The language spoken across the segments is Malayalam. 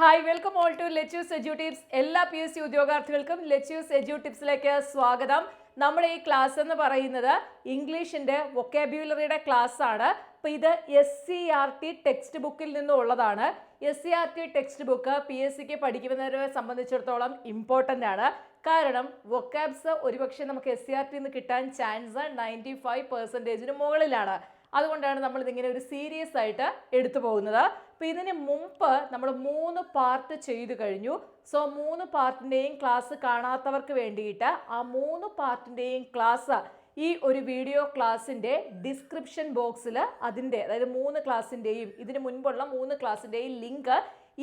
Hi welcome all to let us edu tips എല്ലാ പി എസ് സി ഉദ്യോഗാർത്ഥികൾക്കും ലെറ്റ്യൂസ് എജ്യൂ ടിപ്സിലേക്ക് സ്വാഗതം. നമ്മുടെ ഈ ക്ലാസ് എന്ന് പറയുന്നത് ഇംഗ്ലീഷിന്റെ വൊക്കാബ്യുലറിയുടെ ക്ലാസ് ആണ്. അപ്പോൾ ഇത് S C R T text ബുക്കിൽ നിന്നുള്ളതാണ് S C R T text book P S സിക്ക് പഠിക്കുന്നവരെ സംബന്ധിച്ചിടത്തോളം ഇമ്പോർട്ടന്റ് ആണ്. കാരണം വൊക്കാബ്സ് ഒരുപക്ഷെ നമുക്ക് എസ് സി ആർ ടിന്ന് നിന്ന് കിട്ടാൻ ചാൻസ് നയന്റി ഫൈവ് പെർസെന്റേജിന് മുകളിലാണ്. അതുകൊണ്ടാണ് നമ്മൾ ഇതിങ്ങനെ ഒരു സീരിയസ് ആയിട്ട് എടുത്തു പോകുന്നത്. അപ്പോൾ ഇതിന് മുമ്പ് നമ്മൾ മൂന്ന് പാർട്ട് ചെയ്തു കഴിഞ്ഞു. സോ മൂന്ന് പാർട്ടിന്റെയും ക്ലാസ് കാണാത്തവർക്ക് വേണ്ടിയിട്ട് ആ മൂന്ന് പാർട്ടിന്റെയും ക്ലാസ് ഈ ഒരു വീഡിയോ ക്ലാസ്സിന്റെ ഡിസ്ക്രിപ്ഷൻ ബോക്സിൽ അതിന്റെ അതായത് മൂന്ന് ക്ലാസ്സിന്റെയും ഇതിന് മുൻപുള്ള മൂന്ന് ക്ലാസ്സിന്റെയും ലിങ്ക്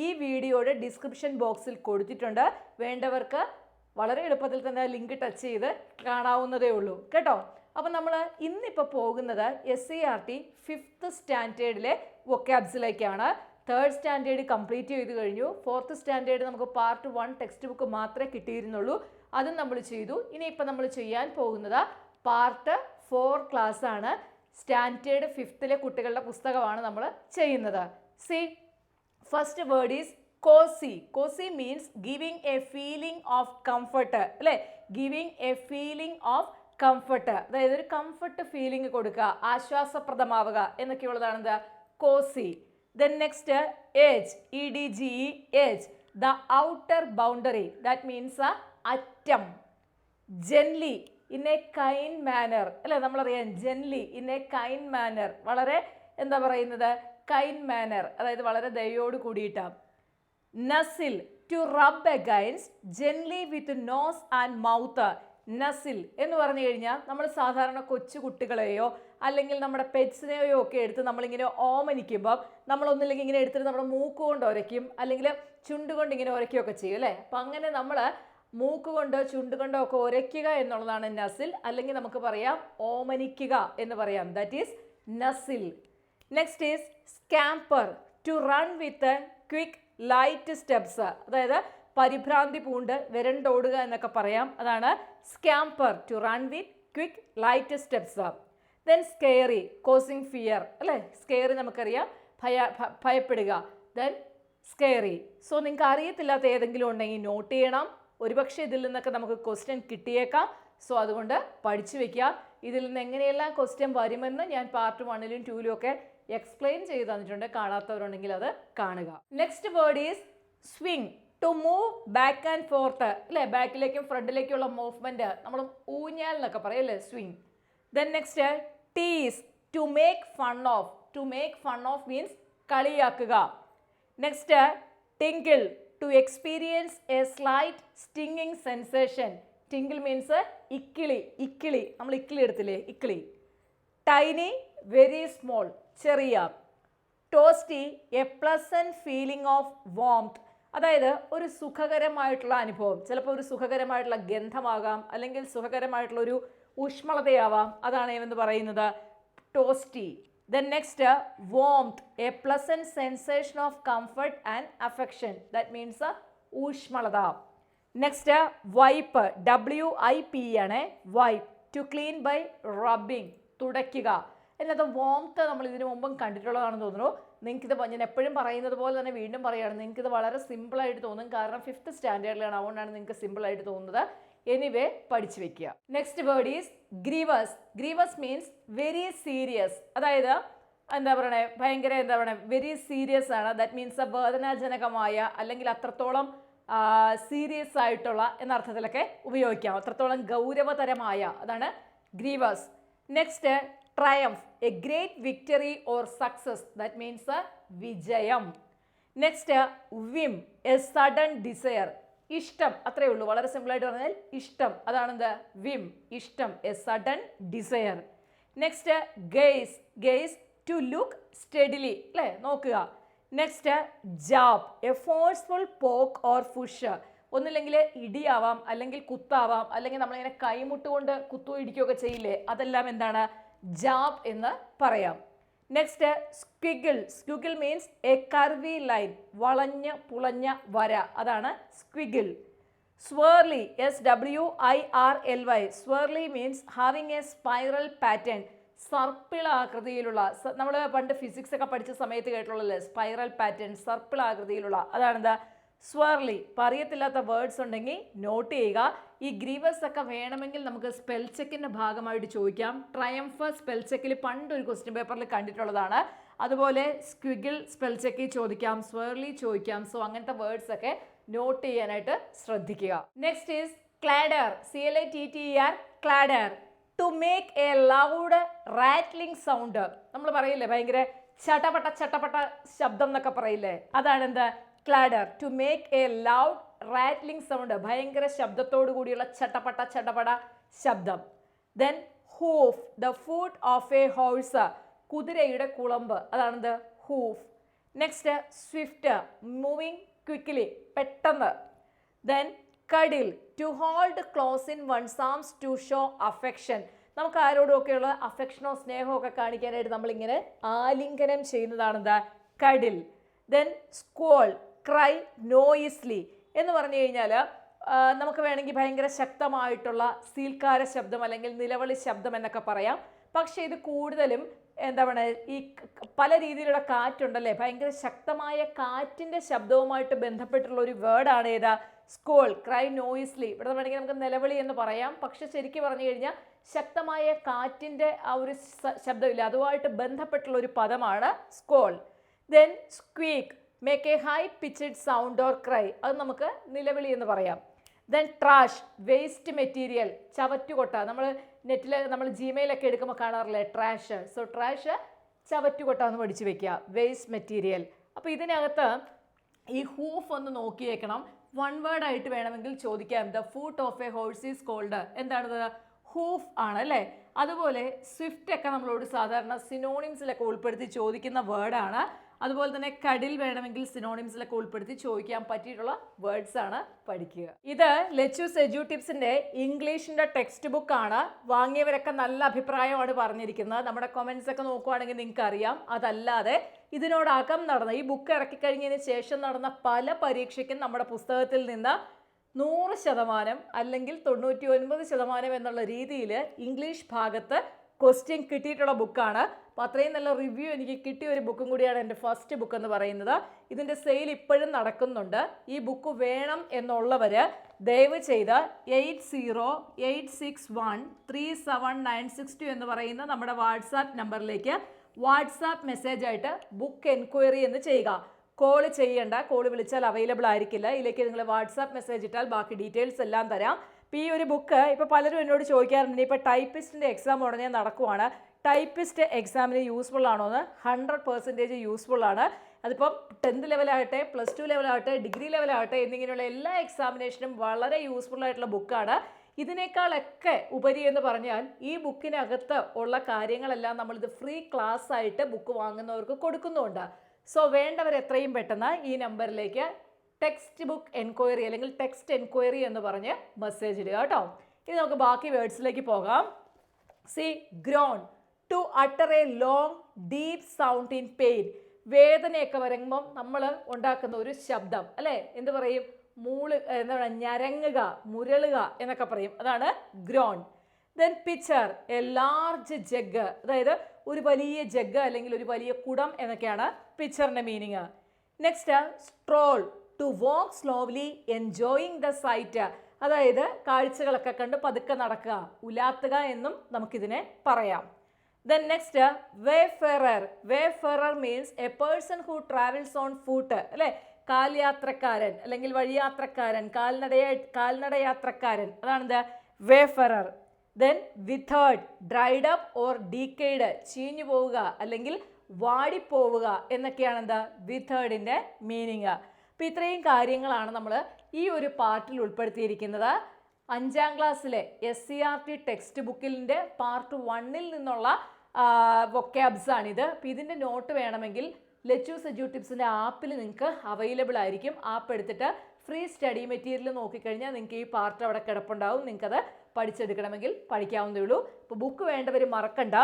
ഈ വീഡിയോയുടെ ഡിസ്ക്രിപ്ഷൻ ബോക്സിൽ കൊടുത്തിട്ടുണ്ട്. വേണ്ടവർക്ക് വളരെ എളുപ്പത്തിൽ തന്നെ ലിങ്ക് ടച്ച് ചെയ്ത് കാണാവുന്നതേ ഉള്ളൂ. കേട്ടോ? അപ്പം നമ്മൾ ഇന്നിപ്പോൾ പോകുന്നത് S C R T fifth സ്റ്റാൻഡേർഡിലെ വൊക്കാബ്സിലേക്കാണ് തേർഡ് സ്റ്റാൻഡേർഡ് കംപ്ലീറ്റ് ചെയ്ത് കഴിഞ്ഞു. ഫോർത്ത് സ്റ്റാൻഡേർഡ് നമുക്ക് പാർട്ട് വൺ ടെക്സ്റ്റ് ബുക്ക് മാത്രമേ കിട്ടിയിരുന്നുള്ളൂ. അതും നമ്മൾ ചെയ്തു. ഇനി ഇനിയിപ്പോൾ നമ്മൾ ചെയ്യാൻ പോകുന്നത് പാർട്ട് ഫോർ ക്ലാസ് ആണ്. സ്റ്റാൻഡേർഡ് ഫിഫ്ത്തിലെ കുട്ടികളുടെ പുസ്തകമാണ് നമ്മൾ ചെയ്യുന്നത്. See first word is cosy cosy means giving a feeling of comfort അല്ലേ? Giving a feeling of comfort അതായത് ഒരു കംഫർട്ട് ഫീലിംഗ് കൊടുക്കുക ആശ്വാസപ്രദമാവുക എന്നൊക്കെയുള്ളതാണ് എന്താ cosy then next edge E D G E edge the outer boundary that means അറ്റം. Gently in a kind manner അല്ലേ നമ്മളറിയാം gently in a kind manner വളരെ എന്താ പറയുന്നത്? കൈൻ മാനർ അതായത് വളരെ ദയോട് കൂടിയിട്ടാണ് nuzzle to rub against gently with nose and mouth nuzzle എന്ന് പറഞ്ഞു കഴിഞ്ഞാൽ നമ്മൾ സാധാരണ കൊച്ചു കുട്ടികളെയോ അല്ലെങ്കിൽ നമ്മുടെ പെറ്റ്സിനെയോ ഒക്കെ എടുത്ത് നമ്മളിങ്ങനെ ഓമനിക്കുമ്പോൾ നമ്മളൊന്നില്ലെങ്കിൽ ഇങ്ങനെ എടുത്തിട്ട് നമ്മുടെ മൂക്ക് കൊണ്ട് ഉരയ്ക്കും അല്ലെങ്കിൽ ചുണ്ട് കൊണ്ട് ഇങ്ങനെ ഉരയ്ക്കുകയൊക്കെ ചെയ്യും അല്ലേ? അപ്പം അങ്ങനെ നമ്മൾ മൂക്ക് കൊണ്ടോ ചുണ്ട് ഒക്കെ ഉരയ്ക്കുക എന്നുള്ളതാണ് നസിൽ. അല്ലെങ്കിൽ നമുക്ക് പറയാം ഓമനിക്കുക എന്ന് പറയാം. That is nuzzle. Next is scamper to run with a quick light steps അതായത് പരിഭ്രാന്തി പൂണ്ട് വിരണ്ടോടുക എന്നൊക്കെ പറയാം. അതാണ് scamper to run with quick light steps then scary causing fear അല്ലേ? സ്കെയറി നമുക്കറിയാം. ഭയ ഭയപ്പെടുക. ദെൻ സ്കെയറി സോ നിങ്ങൾക്ക് അറിയത്തില്ലാത്ത ഏതെങ്കിലും ഉണ്ടെങ്കിൽ നോട്ട് ചെയ്യണം. ഒരുപക്ഷെ ഇതിൽ നിന്നൊക്കെ നമുക്ക് ക്വസ്റ്റ്യൻ കിട്ടിയേക്കാം. സോ അതുകൊണ്ട് പഠിച്ചു വെക്കുക. ഇതിൽ നിന്ന് എങ്ങനെയെല്ലാം ക്വസ്റ്റ്യൻ വരുമെന്ന് ഞാൻ പാർട്ട് വണ്ണിലും ടൂലും ഒക്കെ എക്സ്പ്ലെയിൻ ചെയ്ത് തന്നിട്ടുണ്ട്. കാണാത്തവരുണ്ടെങ്കിൽ അത് കാണുക. Next word is swing to move back and forth അല്ലേ? ബാക്കിലേക്കും ഫ്രണ്ടിലേക്കുള്ള മൂവ്മെന്റ് നമ്മൾ ഊഞ്ഞാൽ എന്നൊക്കെ പറയും അല്ലേ? Swing then next tease to make fun of to make fun of means കളിയാക്കുക. Next tinkle to experience a slight stinging sensation tinkle means ഇക്കിളി. ഇക്കിളി. നമ്മൾ ഇക്കിളി എടുത്തില്ലേ? ഇക്കിളി. ടൈനി വെരി സ്മോൾ ചെറിയ. Toasty a pleasant feeling of warmth അതായത് ഒരു സുഖകരമായിട്ടുള്ള അനുഭവം ചിലപ്പോൾ ഒരു സുഖകരമായിട്ടുള്ള ഗന്ധമാകാം അല്ലെങ്കിൽ സുഖകരമായിട്ടുള്ള ഒരു ഊഷ്മളതയാവാം. അതാണ് ഏവെന്ന് പറയുന്നത്? Toasty. Then next warmth a pleasant sensation of comfort and affection that means ഊഷ്മളത. Next wipe W I P ആണ്. Wipe to clean by rubbing തുടയ്ക്കുക. എന്നത് വോംത്ത് നമ്മൾ ഇതിനു മുമ്പും കണ്ടിട്ടുള്ളതാണെന്ന് തോന്നുന്നു. നിങ്ങൾക്കിത് ഞാൻ എപ്പോഴും പറയുന്നത് പോലെ തന്നെ വീണ്ടും പറയുകയാണ് നിങ്ങൾക്കിത് വളരെ സിമ്പിളായിട്ട് തോന്നും. കാരണം ഫിഫ്ത്ത് സ്റ്റാൻഡേർഡിലാണ് അതുകൊണ്ടാണ് നിങ്ങൾക്ക് സിമ്പിളായിട്ട് തോന്നുന്നത്. എനിവേ പഠിച്ചു വെക്കുക. Next word is grievous grievous means very serious അതായത് എന്താ പറയണേ? ഭയങ്കര എന്താ പറയണേ? വെരി സീരിയസ് ആണ്. ദാറ്റ് മീൻസ് വേദനാജനകമായ അല്ലെങ്കിൽ അത്രത്തോളം സീരിയസ് ആയിട്ടുള്ള എന്ന അർത്ഥത്തിലൊക്കെ ഉപയോഗിക്കാം. അത്രത്തോളം ഗൗരവതരമായ. അതാണ് grievous next triumph a great victory or success that means വിജയം. Next whim a sudden desire ഇഷ്ടം അത്രയേ ഉള്ളൂ. വളരെ സിമ്പിളായിട്ട് പറഞ്ഞാൽ ഇഷ്ടം. അതാണെന്ത്? വിം ഇഷ്ടം a sudden desire next gaze gaze to look steadily അല്ലേ? നോക്കുക. Next jab a forceful poke or push ഒന്നില്ലെങ്കിൽ ഇടിയാവാം അല്ലെങ്കിൽ കുത്താവാം അല്ലെങ്കിൽ നമ്മളിങ്ങനെ കൈമുട്ടുകൊണ്ട് കുത്തു ഇടിക്കുകയൊക്കെ ചെയ്യില്ലേ? അതെല്ലാം എന്താണ്? ജാബ് എന്ന് പറയാം. Next squiggle squiggle means a curvy line വളഞ്ഞ് പുളഞ്ഞ വര. അതാണ് squiggle swirly S W I R L Y swirly means having a spiral pattern സർപ്പിൾ ആകൃതിയിലുള്ള നമ്മൾ പണ്ട് ഫിസിക്സ് ഒക്കെ പഠിച്ച സമയത്ത് കേട്ടുള്ളല്ലേ സ്പൈറൽ പാറ്റേൺ സർപ്പിൾ ആകൃതിയിലുള്ള. അതാണെന്താ? സ്വർലി പറയത്തില്ലാത്ത വേർഡ്സ് ഉണ്ടെങ്കിൽ നോട്ട് ചെയ്യുക. ഈ ഗ്രീവസ് ഒക്കെ വേണമെങ്കിൽ നമുക്ക് സ്പെൽ ചെക്കിന്റെ ഭാഗമായിട്ട് ചോദിക്കാം. ട്രയംഫ് സ്പെൽ ചെക്കിൽ പണ്ട് ഒരു ക്വസ്റ്റ്യൻ പേപ്പറിൽ കണ്ടിട്ടുള്ളതാണ്. അതുപോലെ സ്ക്വിഗിൾ സ്പെൽ ചെക്കിൽ ചോദിക്കാം. സ്വേർലി ചോദിക്കാം. സോ അങ്ങനത്തെ വേർഡ്സ് ഒക്കെ നോട്ട് ചെയ്യാനായിട്ട് ശ്രദ്ധിക്കുക. Next is clatter C L I T T R clatter to make a loud rattling sound നമ്മൾ പറയില്ലേ ഭയങ്കര ചട്ടപട്ട ചട്ടപട്ട ശബ്ദം എന്നൊക്കെ പറയില്ലേ? അതാണ് എന്താ clatter to make a loud rattling sound ഭയങ്കര ശബ്ദത്തോടു കൂടിയുള്ള ചട്ടപ്പട്ട ചട്ടപ്പട ശബ്ദം. Then hoof the foot of a horse കുതിരയുടെ കുളമ്പ് അതാണെന്ത്? Hoof next swift moving quickly പെട്ടെന്ന്. Then cuddle to hold close in one's arms to show affection നമുക്ക് ആരോടുമൊക്കെയുള്ള അഫെക്ഷനോ സ്നേഹമോ ഒക്കെ കാണിക്കാനായിട്ട് നമ്മളിങ്ങനെ ആലിംഗനം ചെയ്യുന്നതാണ് കടിൽ ദെൻ സ്കോൾ ക്രൈ നോയിസ്ലി എന്ന് പറഞ്ഞു കഴിഞ്ഞാൽ നമുക്ക് വേണമെങ്കിൽ ഭയങ്കര ശക്തമായിട്ടുള്ള സീൽക്കാര ശബ്ദം അല്ലെങ്കിൽ നിലവിളി ശബ്ദം എന്നൊക്കെ പറയാം. പക്ഷേ ഇത് കൂടുതലും എന്താ പറയുക ഈ പല രീതിയിലുള്ള കാറ്റുണ്ടല്ലേ? ഭയങ്കര ശക്തമായ കാറ്റിന്റെ ശബ്ദവുമായിട്ട് ബന്ധപ്പെട്ടുള്ള ഒരു വേർഡാണ് ഏതാ? സ്കോൾ ക്രൈ നോയിസ്ലി ഇവിടെ വേണമെങ്കിൽ നമുക്ക് നിലവിളി എന്ന് പറയാം. പക്ഷെ ശരിക്കും പറഞ്ഞു കഴിഞ്ഞാൽ ശക്തമായ കാറ്റിന്റെ ആ ഒരു ശബ്ദമില്ല. അതുമായിട്ട് ബന്ധപ്പെട്ടുള്ള ഒരു പദമാണ് scowl then squeak make a high pitched sound or cry അത് നമുക്ക് നിലവിളി എന്ന് പറയാം. ദെൻ ട്രാഷ് വേസ്റ്റ് മെറ്റീരിയൽ ചവറ്റുകൊട്ട നമ്മൾ നെറ്റിൽ നമ്മൾ ജിമെയിലൊക്കെ എടുക്കുമ്പോൾ കാണാറില്ലേ? ട്രാഷ് സോ ട്രാഷ് ചവറ്റുകൊട്ട എന്ന് പഠിച്ചു വെക്കുക. വേസ്റ്റ് മെറ്റീരിയൽ അപ്പോൾ ഇതിനകത്ത് ഈ ഹൂഫ് ഒന്ന് നോക്കിയേക്കണം വൺ വേർഡ് ആയിട്ട് വേണമെങ്കിൽ ചോദിക്കാം. The foot of a horse is called എന്താണത്? ഹൂഫ് ആണ് അല്ലേ? അതുപോലെ സ്വിഫ്റ്റ് ഒക്കെ നമ്മളോട് സാധാരണ സിനോണിംസിലൊക്കെ ഉൾപ്പെടുത്തി ചോദിക്കുന്ന വേർഡാണ് അതുപോലെ തന്നെ കടിൽ വേണമെങ്കിൽ സിനോണിംസിലൊക്കെ ഉൾപ്പെടുത്തി ചോദിക്കാൻ പറ്റിയിട്ടുള്ള വേർഡ്സ് ആണ് പഠിക്കുക. ഇത് ലെച്ചു സെജു ടിപ്സിന്റെ ഇംഗ്ലീഷിന്റെ ടെക്സ്റ്റ് ബുക്ക് ആണ്. വാങ്ങിയവരൊക്കെ നല്ല അഭിപ്രായമാണ് പറഞ്ഞിരിക്കുന്നത്. നമ്മുടെ കൊമൻസ് ഒക്കെ നോക്കുവാണെങ്കിൽ നിങ്ങൾക്ക് അറിയാം അതല്ലാതെ ഇതിനോടകം നടന്ന ഈ ബുക്ക് ഇറക്കി ഇറക്കിക്കഴിഞ്ഞതിന് ശേഷം നടന്ന പല പരീക്ഷയ്ക്കും നമ്മുടെ പുസ്തകത്തിൽ നിന്ന് നൂറ് ശതമാനം അല്ലെങ്കിൽ തൊണ്ണൂറ്റി ഒൻപത് ശതമാനം എന്നുള്ള രീതിയിൽ ഇംഗ്ലീഷ് ഭാഗത്ത് ക്വസ്റ്റ്യൻ കിട്ടിയിട്ടുള്ള ബുക്കാണ് അപ്പോൾ അത്രയും നല്ല റിവ്യൂ എനിക്ക് കിട്ടിയ ഒരു ബുക്കും കൂടിയാണ് എന്റെ ഫസ്റ്റ് ബുക്ക് എന്ന് പറയുന്നത്. ഇതിന്റെ സെയിൽ ഇപ്പോഴും നടക്കുന്നുണ്ട്. ഈ ബുക്ക് വേണം എന്നുള്ളവർ ദയവ് ചെയ്ത് eight zero eight six one three seven nine six two എന്ന് പറയുന്ന നമ്മുടെ വാട്സാപ്പ് നമ്പറിലേക്ക് വാട്സാപ്പ് മെസ്സേജ് ആയിട്ട് ബുക്ക് എൻക്വയറി എന്ന് ചെയ്യുക. കോൾ ചെയ്യേണ്ട. കോൾ വിളിച്ചാൽ അവൈലബിൾ ആയിരിക്കില്ല. ഇതിലേക്ക് നിങ്ങൾ വാട്സാപ്പ് മെസ്സേജ് ഇട്ടാൽ ബാക്കി ഡീറ്റെയിൽസ് എല്ലാം തരാം. ഇപ്പോൾ ഈ ഒരു ബുക്ക് ഇപ്പോൾ പലരും എന്നോട് ചോദിക്കാറുണ്ട് ഇപ്പോൾ ടൈപ്പിസ്റ്റിന്റെ എക്സാം ഉടനെ നടക്കുവാണ് ടൈപ്പിസ്റ്റ് എക്സാമിന് യൂസ്ഫുൾ ആണോ എന്ന് ഹൺഡ്രഡ് പെർസെന്റേജ് യൂസ്ഫുൾ ആണ്. അതിപ്പം ടെൻത്ത് ലെവലാകട്ടെ പ്ലസ് ടു ലെവലാകട്ടെ ഡിഗ്രി ലെവലാകട്ടെ എന്നിങ്ങനെയുള്ള എല്ലാ എക്സാമിനേഷനും വളരെ യൂസ്ഫുൾ ആയിട്ടുള്ള ബുക്കാണ് ഇതിനേക്കാളൊക്കെ ഉപരി എന്ന് പറഞ്ഞാൽ ഈ ബുക്കിനകത്ത് ഉള്ള കാര്യങ്ങളെല്ലാം നമ്മളിത് ഫ്രീ ക്ലാസ് ആയിട്ട് ബുക്ക് വാങ്ങുന്നവർക്ക് കൊടുക്കുന്നുണ്ട്. സോ വേണ്ടവർ എത്രയും പെട്ടെന്ന് ഈ നമ്പറിലേക്ക് ടെക്സ്റ്റ് ബുക്ക് എൻക്വയറി അല്ലെങ്കിൽ ടെക്സ്റ്റ് എൻക്വയറി എന്ന് പറഞ്ഞ് മെസ്സേജ് ഇടുക കേട്ടോ. ഇനി നമുക്ക് ബാക്കി വേർഡ്സിലേക്ക് പോകാം. See groan to utter a long deep sound in pain വേദനയൊക്കെ വരുമ്പം നമ്മൾ ഉണ്ടാക്കുന്ന ഒരു ശബ്ദം. അല്ലേ? എന്ത് പറയും? മൂൾ എന്താ പറയുക? ഞരങ്ങുക മുരളുക എന്നൊക്കെ പറയും. അതാണ് groan then pitcher a large jug അതായത് ഒരു വലിയ ജഗ് അല്ലെങ്കിൽ ഒരു വലിയ കുടം എന്നൊക്കെയാണ് പിക്ചറിന്റെ meaning next stroll to walk slowly enjoying the sight അതായത് കാഴ്ചകളൊക്കെ കണ്ട് പതുക്കെ നടക്കുക. ഉലാത്തുക എന്നും നമുക്കിതിനെ പറയാം. Then next wayfarer wayfarer means a person who travels on foot അല്ലേ? കാൽയാത്രക്കാരൻ അല്ലെങ്കിൽ വഴിയാത്രക്കാരൻ കാൽനടയ കാൽനടയാത്രക്കാരൻ. അതാണെന്ത് wayfarer then withered dried up or decayed ചീഞ്ഞു പോവുക അല്ലെങ്കിൽ വാടിപ്പോവുക എന്നൊക്കെയാണ് എന്താ? മീനിങ് അപ്പം ഇത്രയും കാര്യങ്ങളാണ് നമ്മൾ ഈ ഒരു പാർട്ടിൽ ഉൾപ്പെടുത്തിയിരിക്കുന്നത്. അഞ്ചാം ക്ലാസ്സിലെ S C R T text ബുക്കിന്റെ പാർട്ട് വണ്ണിൽ നിന്നുള്ള വൊക്കാബ്സ് ആണിത്. അപ്പോൾ ഇതിന്റെ നോട്ട് വേണമെങ്കിൽ ലെച്ചൂസ് സെജു ടിപ്സിന്റെ ആപ്പിൽ നിങ്ങൾക്ക് അവൈലബിൾ ആയിരിക്കും. ആപ്പ് എടുത്തിട്ട് ഫ്രീ സ്റ്റഡി മെറ്റീരിയൽ നോക്കിക്കഴിഞ്ഞാൽ നിങ്ങൾക്ക് ഈ പാർട്ട് അവിടെ കിടപ്പുണ്ടാവും. നിങ്ങൾക്കത് പഠിച്ചെടുക്കണമെങ്കിൽ പഠിക്കാവുന്നതേ ഉള്ളൂ. അപ്പോൾ ബുക്ക് വേണ്ടവർ മറക്കണ്ട.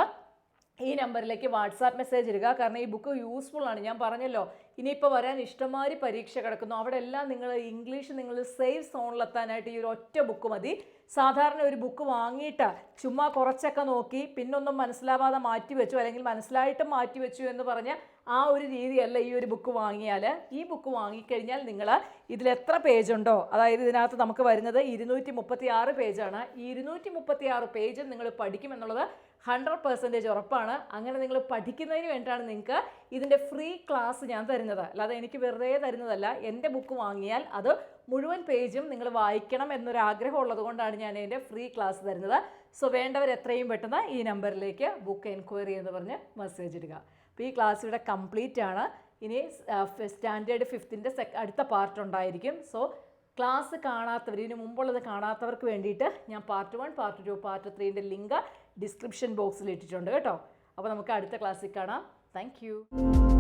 ഈ നമ്പറിലേക്ക് വാട്സാപ്പ് മെസ്സേജ് ഇടുക. കാരണം ഈ ബുക്ക് യൂസ്ഫുൾ ആണ്. ഞാൻ പറഞ്ഞല്ലോ ഇനിയിപ്പോൾ വരാൻ ഇഷ്ടംമാതിരി പരീക്ഷ കിടക്കുന്നു. അവിടെ എല്ലാം നിങ്ങൾ ഇംഗ്ലീഷ് നിങ്ങൾ സേഫ് സോണിലെത്താനായിട്ട് ഈ ഒരു ഒറ്റ ബുക്ക് മതി. സാധാരണ ഒരു ബുക്ക് വാങ്ങിയിട്ട് ചുമ്മാ കുറച്ചൊക്കെ നോക്കി പിന്നൊന്നും മനസ്സിലാവാതെ മാറ്റി വെച്ചു അല്ലെങ്കിൽ മനസ്സിലായിട്ട് മാറ്റി വെച്ചു എന്ന് പറഞ്ഞ് ആ ഒരു രീതിയല്ല ഈ ഒരു ബുക്ക് വാങ്ങിയാൽ ഈ ബുക്ക് വാങ്ങിക്കഴിഞ്ഞാൽ നിങ്ങൾ ഇതിൽ എത്ര പേജ് ഉണ്ടോ? അതായത് ഇതിനകത്ത് നമുക്ക് വരുന്നത് ഇരുന്നൂറ്റി മുപ്പത്തി ആറ് പേജാണ് ഈ ഇരുന്നൂറ്റി മുപ്പത്തി ആറ് പേജ് നിങ്ങൾ പഠിക്കുമെന്നുള്ളത് ഹൺഡ്രഡ് പെർസെന്റേജ് ഉറപ്പാണ്. അങ്ങനെ നിങ്ങൾ പഠിക്കുന്നതിന് വേണ്ടിയിട്ടാണ് നിങ്ങൾക്ക് ഇതിന്റെ ഫ്രീ ക്ലാസ് ഞാൻ തരുന്നത്. അല്ലാതെ എനിക്ക് വെറുതെ തരുന്നതല്ല. എന്റെ ബുക്ക് വാങ്ങിയാൽ അത് മുഴുവൻ പേജും നിങ്ങൾ വായിക്കണം എന്നൊരു ആഗ്രഹം ഉള്ളത് കൊണ്ടാണ് ഞാൻ എന്റെ ഫ്രീ ക്ലാസ് തരുന്നത്. സോ വേണ്ടവർ എത്രയും പെട്ടെന്ന് ഈ നമ്പറിലേക്ക് ബുക്ക് എൻക്വയറി എന്ന് പറഞ്ഞ് മെസ്സേജ് ഇടുക. അപ്പോൾ ഈ ക്ലാസ് ഇവിടെ കംപ്ലീറ്റ് ആണ്. ഇനി സ്റ്റാൻഡേർഡ് ഫിഫ്ത്തിന്റെ അടുത്ത പാർട്ട് ഉണ്ടായിരിക്കും. സോ ക്ലാസ് കാണാത്തവർ ഇതിന് മുമ്പുള്ളത് കാണാത്തവർക്ക് വേണ്ടിയിട്ട് ഞാൻ part one part two part ത്രീന്റെ link description ബോക്സിൽ ഇട്ടിട്ടുണ്ട് കേട്ടോ. അപ്പോൾ നമുക്ക് അടുത്ത ക്ലാസ്സിൽ കാണാം. Thank you.